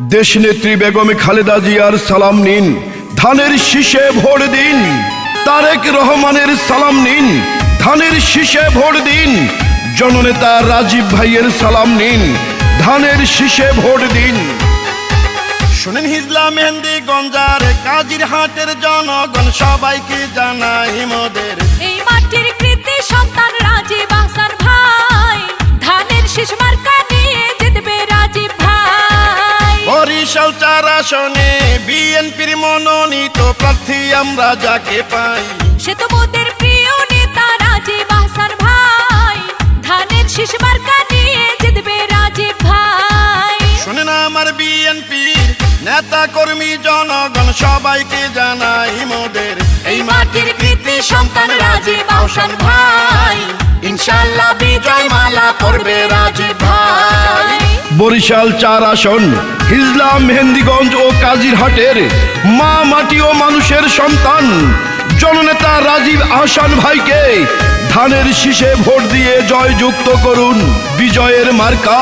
দেশনেত্রী বেগম খালেদা জিয়ার সালাম নিন। ধানের শীষে ভোট দিন। তারেক রহমানের সালাম নিন। ধানের শীষে ভোট দিন। জননেতা রাজীব ভাইয়ের সালাম নিন। ধানের শীষে ভোট দিন। শুনেন হিজলা মেহেন্দি গঞ্জার কাজির হাটের জনগণ সবাইকে জানাই মোদের। আসনে বিএনপির মনোনীত প্রার্থী আমরা যাকে পাই। সে তো মোদের প্রিয় নেতা রাজীব হাসান ভাই। ধানের শীষ মার্কা নিয়ে জিতবে রাজীব ভাই। শুনেন আমার বিএনপির নেতা কর্মী জনগণ সবাইকে জানাই মোদের। এই মাটির কৃতি সন্তান রাজীব হাসান ভাই। ইনশাল্লাহ বিজয় মালা পড়বে রাজীব ভাই। বরিশাল চার আসন হিজলা, মেহেন্দিগঞ্জ ও কাজিরহাটের মা, মাটি ও মানুষের সন্তান। জননেতা রাজীব আহসান ভাইকে ধানের শীষে ভোট দিয়ে জয়যুক্ত করুন বিজয়ের মার্কা।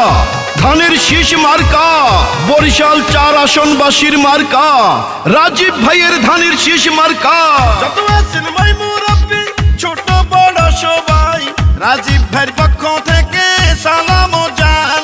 ধানের শীষ মার্কা, বরিশাল চার আসনবাসীর মার্কা। রাজীব ভাইয়ের ধানের শীষ মার্কা। ছোট, বড় সবাই, রাজীব ভাইয়ের পক্ষ থেকে সালাম জানাই।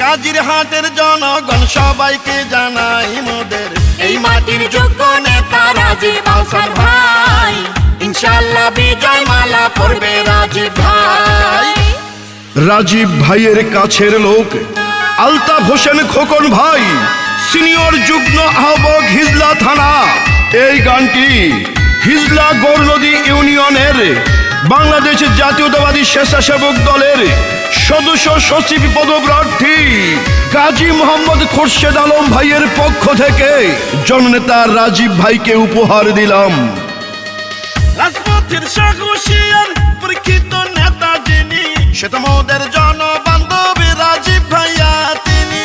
কাজির হাটের জনগণ সবাইকে জানাই মোদের। এই মাটির যোগ্য নেতা রাজীব হাসান ভাই। ইনশাল্লাহ বিজয় মালা পড়বে রাজীব ভাই। রাজীব ভাইয়ের কাছের লোক আলতাফ হোসেন খোকন ভাই সিনিয়র যুগ্ম আহ্বক হিজলা থানা। এই গানটি হিজলা গৌরনদী ইউনিয়নের বাংলাদেশ জাতীয়তাবাদী স্বেচ্ছাসেবক দলের সদস্য সচিব পদপ্রার্থী গাজী মোহাম্মদ খোরশেদ আলম ভাইয়ের পক্ষ থেকে জননেতা রাজীব ভাইকে উপহার দিলাম। পরীক্ষিত নেতা জনবান্ধব রাজীব ভাইয়া তিনি।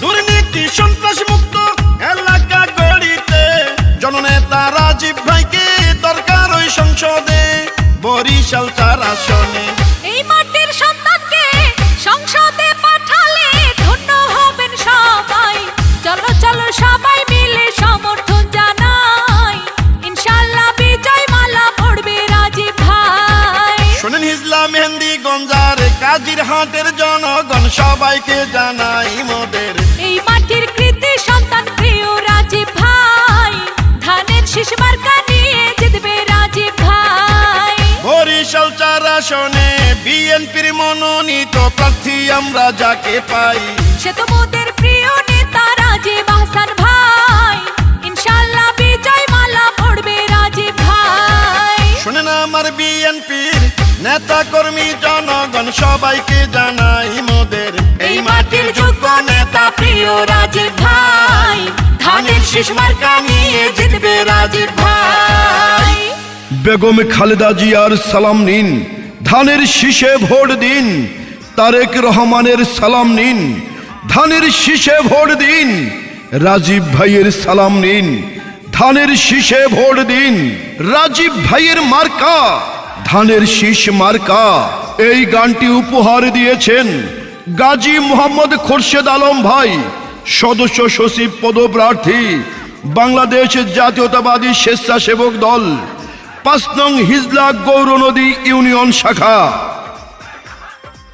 দুর্নীতি সন্ত্রাস রাজীব ভাইকে দরকার ওই সংসদে বরিশাল চার আসনে। এই মাটির সন্তানকে সংসদে পাঠালে ধন্য হবেন সবাই। চলো চলো সবাই মিলে সমর্থন জানাই। ইনশাল্লাহ বিজয় মালা পড়বে রাজীব ভাই। শোনেন হিজলা মেহেন্দি গঞ্জার কাজির হাটের জনগণ সবাইকে জানাই মোদের আমরা যাকে পাই। সে তো মোদের প্রিয় নেতা রাজীব হাসান ভাই। ইনশাল্লাহ বিজয় মালা পড়বে রাজীব ভাই। শোনেন আমার বিএনপির নেতা কর্মী জনগণ সবাইকে জানাই মোদের। এই মাটির যোগ্য নেতা প্রিয় রাজীব ভাই। ধানের শীষ মার্কা নিয়ে জিতবে রাজীব ভাই। বেগম খালেদা জিয়ার সালাম নিন। ধানের শীষে ভোট দিন। তারেক রহমানের সালাম নিন, ধানের শীষে ভোট দিন, রাজীব ভাইয়ের সালাম নিন, ধানের শীষে ভোট দিন, রাজীব ভাইয়ের মার্কা, ধানের শীষ মার্কা। এই গানটি উপহার দিয়েছেন গাজী মোহাম্মদ খোরশেদ আলম ভাই, সদস্য সচিব পদপ্রার্থী, বাংলাদেশ জাতীয়তাবাদী স্বেচ্ছাসেবক দল, পাঁচ নং হিজলা গৌরনদী ইউনিয়ন শাখা।